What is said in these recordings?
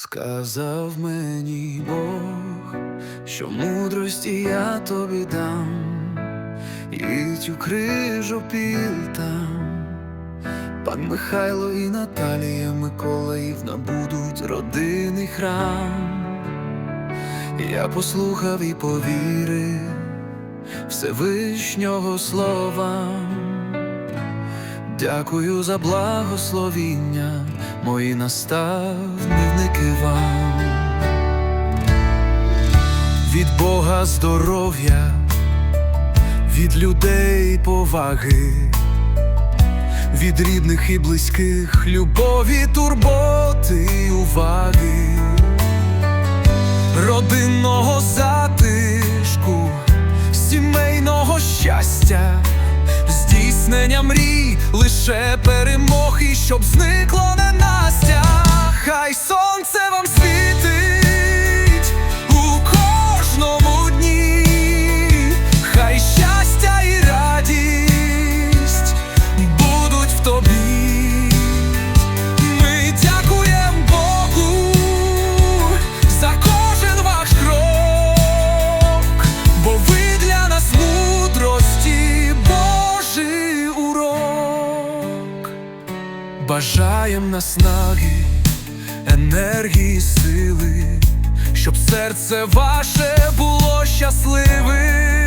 Сказав мені Бог, що мудрості я тобі дам, і цю крижу там. Пан Михайло і Наталія Миколаївна будуть родинний храм. Я послухав і повірив Всевишнього слова. Дякую за благословіння, мої наставники вам. Від Бога здоров'я, від людей поваги, від рідних і близьких любові, турботи і уваги, родинного затишку, сімейного щастя здійснення мрій, лише перемог і щоб зникло ненастя. Хай сонце вам світить у кожному дні, хай щастя і радість будуть в тобі. Ми дякуємо Богу за кожен ваш крок, бо ви для нас мудрості, Божий урок. Бажаєм наснаги, енергії, сили, щоб серце ваше було щасливим.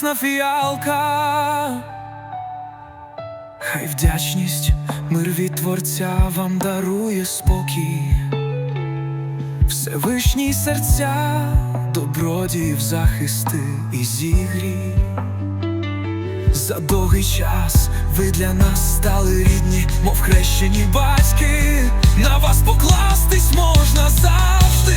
Прекрасна фіалка. Хай вдячність, мир від Творця вам дарує спокій. Всевишній серця, добродіїв захисти і зігрій. За довгий час ви для нас стали рідні, мов хрещені батьки. На вас покластись можна завжди,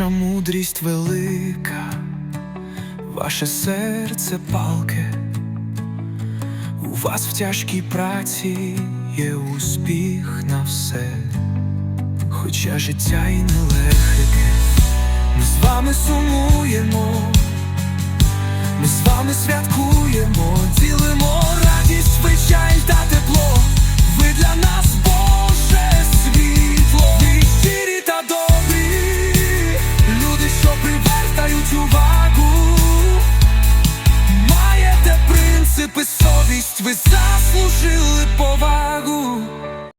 Ваша мудрість велика, ваше серце палке. У вас в тяжкій праці є успіх на все, хоча життя і нелегке, ми з вами сумуємо, ми з вами святкуємо, ділимо